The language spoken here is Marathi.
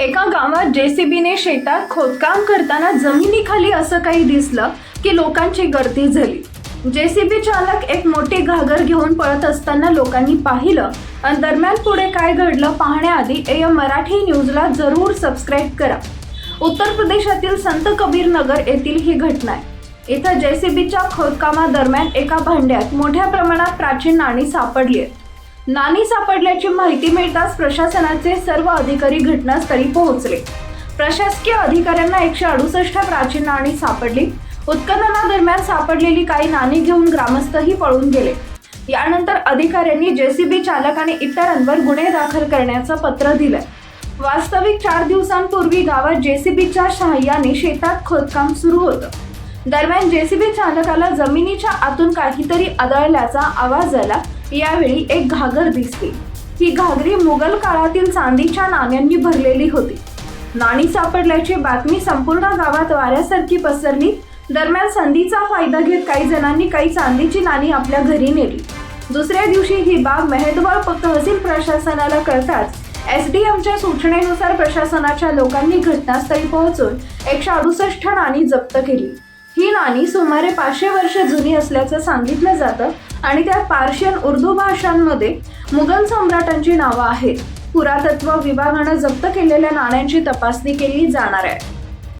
एका गावात जेसीबीने शेतात खोदकाम करताना जमिनीखाली असं काही दिसलं की लोकांची गर्दी झाली. जेसीबी चालक एक मोठी घागर घेऊन पळत असताना लोकांनी पाहिलं. आणि दरम्यान पुढे काय घडलं पाहण्याआधी ए मराठी न्यूजला जरूर सबस्क्राईब करा. उत्तर प्रदेशातील संत कबीर नगर येथील ही घटना आहे. इथं जेसीबीच्या खोदकामादरम्यान एका भांड्यात मोठ्या प्रमाणात प्राचीन नाणी सापडली आहेत. नाणी सापडल्याची माहिती मिळताच प्रशासनाचे सर्व अधिकारी घटनास्थळी पोहोचले. प्रशासकीय अधिकाऱ्यांना एकशे अडुसष्ट प्राचीन नाणी सापडली. उत्खननादरम्यान सापडलेली काही नाणी घेऊन ग्रामस्थही पळून गेले. यानंतर अधिकाऱ्यांनी जेसीबी चालक आणि इतरांवर गुन्हे दाखल करण्याचं पत्र दिलंय. वास्तविक चार दिवसांपूर्वी गावात जेसीबीच्या सहाय्याने शेतात खोदकाम सुरू होतं. दरम्यान जेसीबी चालकाला जमिनीच्या आतून काहीतरी आदळल्याचा आवाज आला. यावेळी एक घागर दिसली. ही घागरी मुघल काळातील चांदीच्या नाण्यांनी भरलेली होती. नाणी सापडल्याची बातमी संपूर्ण गावात वाऱ्यासारखी पसरली. दरम्यान संधीचा फायदा घेत काही जणांनी काही चांदीची नाणी आपल्या घरी नेली. दुसऱ्या दिवशी ही बाब मेहदवाळ तहसील प्रशासनाला कळताच एस डी एमच्या सूचनेनुसार प्रशासनाच्या लोकांनी घटनास्थळी पोहोचून एकशे अडुसष्ट नाणी जप्त केली. ही नाणी सुमारे पाचशे वर्ष जुनी असल्याचं सांगितलं जातं आणि त्या पार्शियन उर्दू भाषांमध्ये मुघल सम्राटांची नावं आहेत. पुरातत्व विभागानं जप्त केलेल्या नाण्यांची तपासणी केली जाणार आहे.